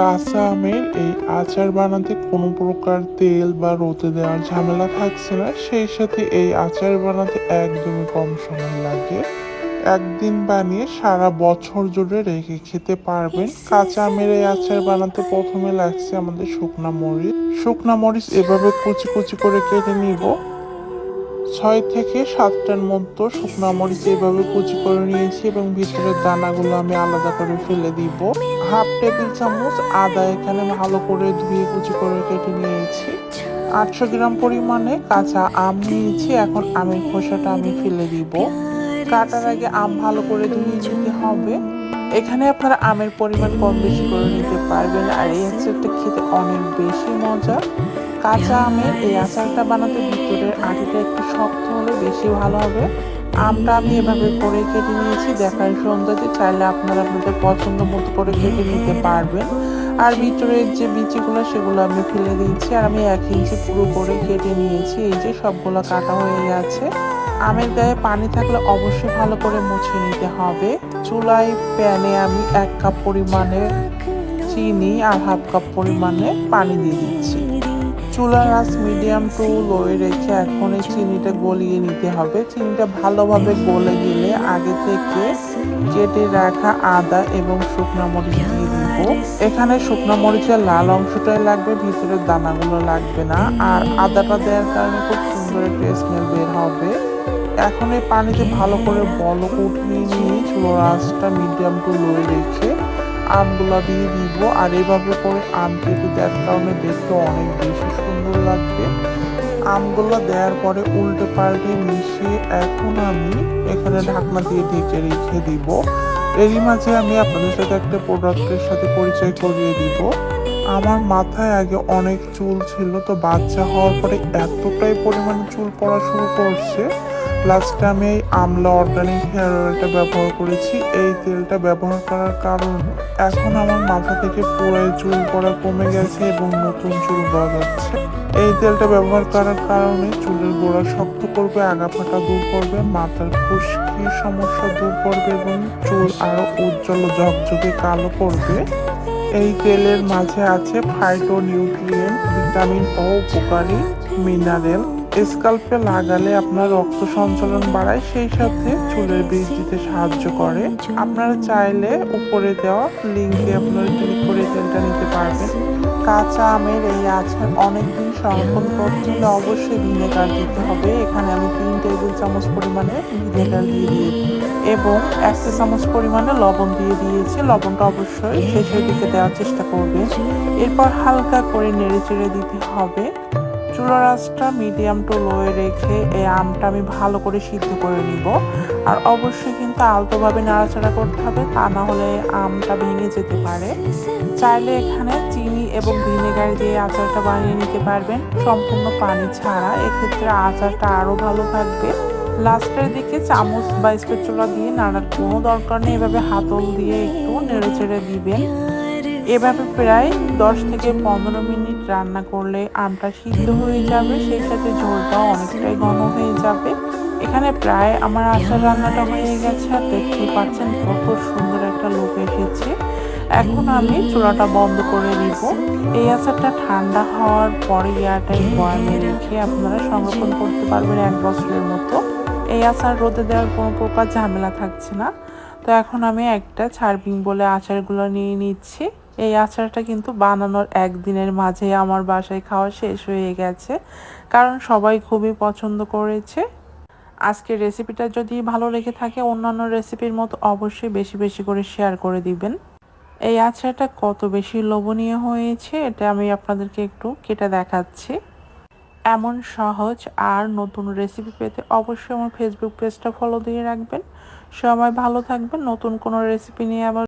কাঁচা আমের এই আচার বানাতে কোনো প্রকার তেল বা রোদে দেওয়ার ঝামেলা থাকছে না। সেই সাথে এই আচার বানাতে একদমই কম সময় লাগে। একদিন বানিয়ে সারা বছর জুড়ে রেখে খেতে পারবেন। কাঁচা আমের এই আচার বানাতে প্রথমে লাগছে আমাদের শুকনা মরিচ। শুকনা মরিচ এভাবে কুচি কুচি করে কেটে নিব। ছয় থেকে সাতটার মতো শুকনো মরিচ এভাবে কুচি করে নিয়েছি এবং ভিতরের দানাগুলো আমি আলাদা করে ফেলে দিব। হাফ টেবিল চামচ আদা এখানে ভালো করে ধুয়ে কুচি করে কেটে নিয়েছি। আটশো গ্রাম পরিমাণে কাঁচা আম নিয়েছি, এখন আমের খোসাটা আমি ফেলে দিব। কাটার আগে আম ভালো করে ধুয়ে নিতে হবে। এখানে আপনারা আমের পরিমাণ কম বেশি করে নিতে পারবেন, আর এই আচারটা খেতে অনেক বেশি মজা। কাঁচা আমের এই আচারটা বানাতে ভিতরের আটিটা একটু শক্ত হলে বেশি ভালো হবে। আমটা আমি এভাবে করে কেটে নিয়েছি। দেখার সৌন্দর্যে চাইলে আপনারা আপনাদের পছন্দ মতো করে কেটে নিতে পারবেন। আর ভিতরের যে বিচিগুলো, সেগুলো আমি ফেলে দিয়েছি। আর আমি এক ইঞ্চি পুরো করে কেটে নিয়েছি। এই যে সবগুলো কাটা হয়ে গেছে। আমের গায়ে পানি থাকলে অবশ্যই ভালো করে মুছে নিতে হবে। চুলায় প্যানে আমি এক কাপ পরিমাণে চিনি আর হাফ কাপ পরিমাণে পানি দিয়ে দিচ্ছি। চুলার আঁচ মিডিয়াম টু লোয়ে রেখে এখন এই চিনিটা গলিয়ে নিতে হবে। চিনিটা ভালোভাবে গলে গেলে আগে থেকে কেটে রাখা আদা এবং শুকনো মরিচ দিয়ে দিব। এখানে শুকনো মরিচের লাল অংশটাই লাগবে ভিতরের দানাগুলো লাগবে না। আর আদাটা দেওয়ার কারণে খুব সুন্দর একটা স্মেল বের হবে। এখন এই পানিতে ভালো করে বলক উঠিয়ে নিয়ে চুলোর আঁচটা মিডিয়াম টু লোয়ে রেখে আমগুলো দিয়ে দিব, আর এইভাবে করে আম কেটে দেওয়ার কারণে দেখতে অনেক বেশি সুন্দর লাগবে। আমগুলো দেওয়ার পরে উল্টে পাল্টে মিশিয়ে এখন আমি এখানে ঢাকনা দিয়ে ঢেকে রেখে দিব। এরই মাঝে আমি আপনাদের সাথে একটা প্রোডাক্টের সাথে পরিচয় করিয়ে দিব। আমার মাথায় আগে অনেক চুল ছিল, তো বাচ্চা হওয়ার পরে এতটাই পরিমাণে চুল পড়া শুরু করছে লাস্টে আমি আমলা অর্গানিক হেয়ার অয়েলটা ব্যবহার করেছি। এই তেলটা ব্যবহার করার কারণ, এখন আমার মাথা থেকে পুরাই চুল পড়া কমে গেছে এবং নতুন চুল গজাচ্ছে এই তেলটা ব্যবহার করার কারণে চুলের গোড়া শক্ত করবে আগা ফাটা দূর করবে, মাথার খুশকির সমস্যা দূর করবে এবং চুল আরও উজ্জ্বল ঝকঝকে কালো করবে। এই তেলের মাঝে আছে ফাইটো নিউট্রিয়েন্ট ভিটামিন ও উপকারী মিনারেল স্কাল্পে লাগালে আপনার রক্ত সঞ্চালন বাড়ায়, সেই সাথে চুলের বীজ দিতে সাহায্য করে। আপনারা চাইলে উপরে দেওয়া লিঙ্কে আপনারা ক্লিক করে তেলটা নিতে পারবেন। কাঁচা আমের এই আচার অনেকদিন সংরক্ষণ করতে হলে অবশ্যই ভিনেগার দিতে হবে। এখানে আমি তিন টেবিল চামচ পরিমাণে ভিনেগার দিয়ে দিয়েছি এবং এক চামচ পরিমাণে লবণ দিয়ে দিয়েছি। লবণটা অবশ্যই শেষের দিকে দেওয়ার চেষ্টা করবে এরপর হালকা করে নেড়ে চেড়ে দিতে হবে। চুলার আঁচটা মিডিয়াম টু লোয়ে রেখে এই আমটা আমি ভালো করে সিদ্ধ করে নিব। আর অবশ্যই কিন্তু আলতোভাবে নাড়াচাড়া করতে হবে, তা না হলে আমটা ভেঙে যেতে পারে। চাইলে এখানে চিনি এবং ভিনেগার দিয়ে আচারটা বানিয়ে নিতে পারবেন। সম্পূর্ণ পানি ছাড়া। এক্ষেত্রে আচারটা আরও ভালো থাকবে। লাস্টের দিকে চামচ বা স্পেচুলা দিয়ে নাড়ার কোনো দরকার নেই। এভাবে হাতল দিয়ে একটু নেড়ে চেড়ে দিবেন। এভাবে প্রায় দশ থেকে পনেরো মিনিট রান্না করলে আমটা সিদ্ধ হয়ে যাবে, সেই সাথে ঝোলটাও অনেকটাই ঘন হয়ে যাবে। এখানে প্রায় আমার আচার রান্নাটা হয়ে গেছে, আর দেখতেই পাচ্ছেন কত সুন্দর একটা লোক এসেছে। এখন আমি চুলাটা বন্ধ করে দিব এই আচারটা ঠান্ডা হওয়ার পরে এয়ারটাইট বয়ামে রেখে আপনারা সংরক্ষণ করতে পারবেন এক বছরের মতো। এই আচার রোদে দেওয়ার কোনো প্রকার ঝামেলা থাকছে না। তো এখন আমি একটা ছাড়বিং বলে আচারগুলো নিয়ে নিচ্ছি। এই আচারটা কিন্তু বানানোর একদিনের মাঝে আমার বাসায় খাওয়া শেষ হয়ে গেছে, কারণ সবাই খুবই পছন্দ করেছে। আজকের রেসিপিটা যদি ভালো লেগে থাকে, অন্যান্য রেসিপির মতো অবশ্যই বেশি বেশি করে শেয়ার করে দিবেন। এই আচারটা কত বেশি লোভনীয় হয়েছে, এটা আমি আপনাদেরকে একটু কেটে দেখাচ্ছি। এমন সহজ আর নতুন রেসিপি পেতে অবশ্যই আমার ফেসবুক পেজটা ফলো দিয়ে রাখবেন। সবাই ভালো থাকবেন, নতুন কোনো রেসিপি নিয়ে আবার